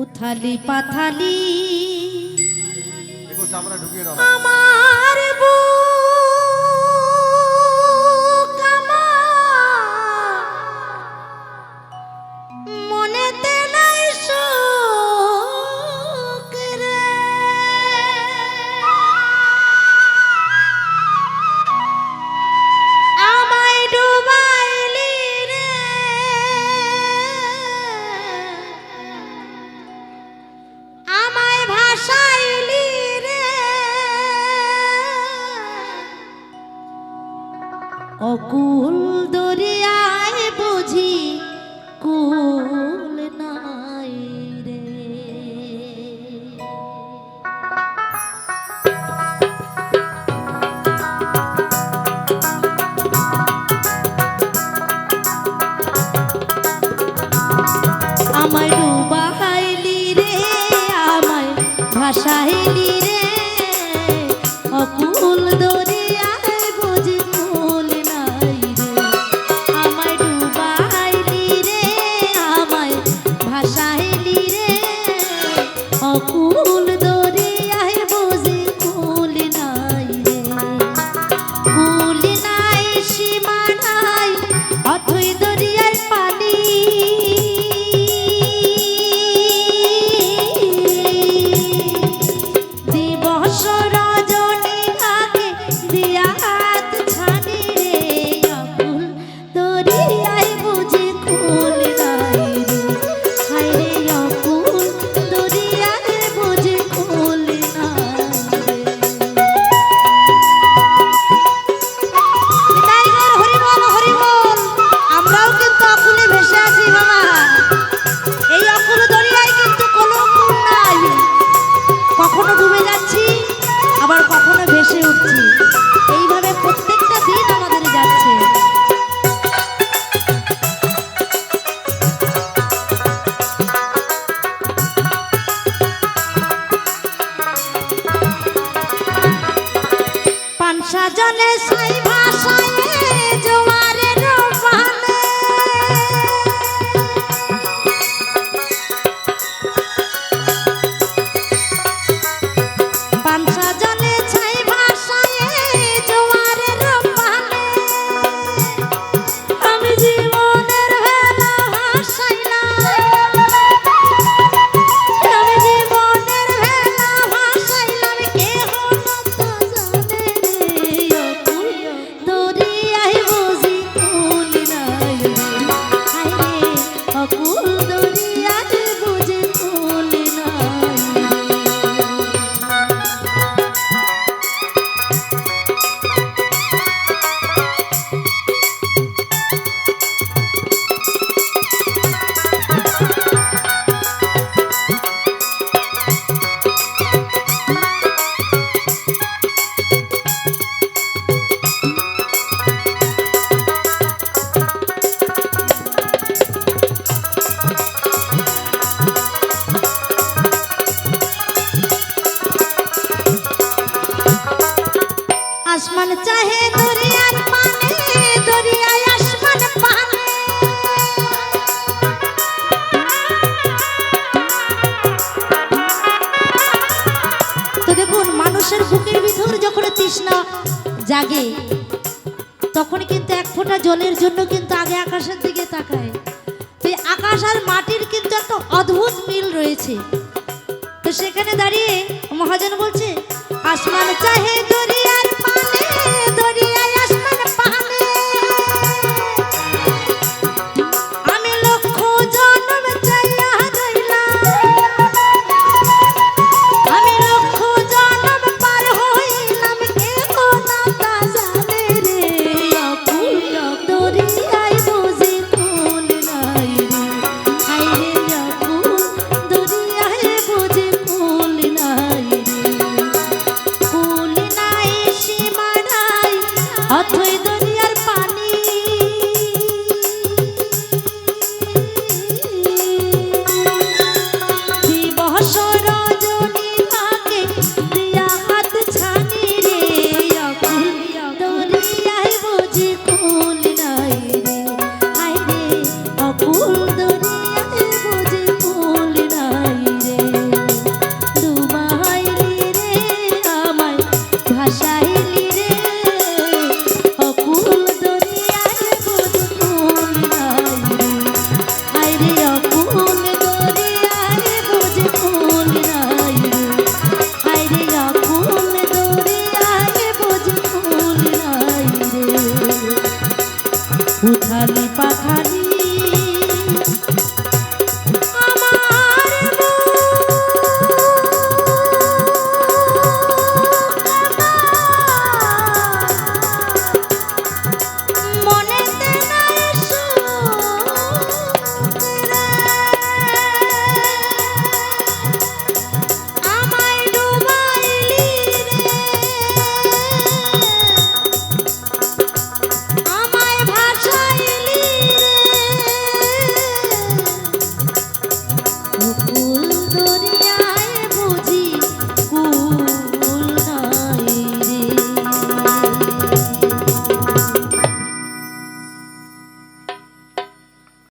উথালি পাথালি চামড়া ঢুকিয়ে দাও। অকুল দরিয়ায় বুঝি কুল নাই রে। আমার ডুবা হাইলি রে আমার ভাষা হেলি রে। অকুল দরি Th ভেসে উঠছি। এইভাবে প্রত্যেকটা দিন আমাদের যাচ্ছে। পানসা জলে সাই জাগে তখন কিন্তু এক ফোঁটা জলের জন্য কিন্তু আগে আকাশের দিকে তাকায়। তো আকাশ আর মাটির কিন্তু একটা অদ্ভুত মিল রয়েছে। তো সেখানে দাঁড়িয়ে মহাজন বলছে, আসমান চাহে তোর অথই উঠালি পাখালি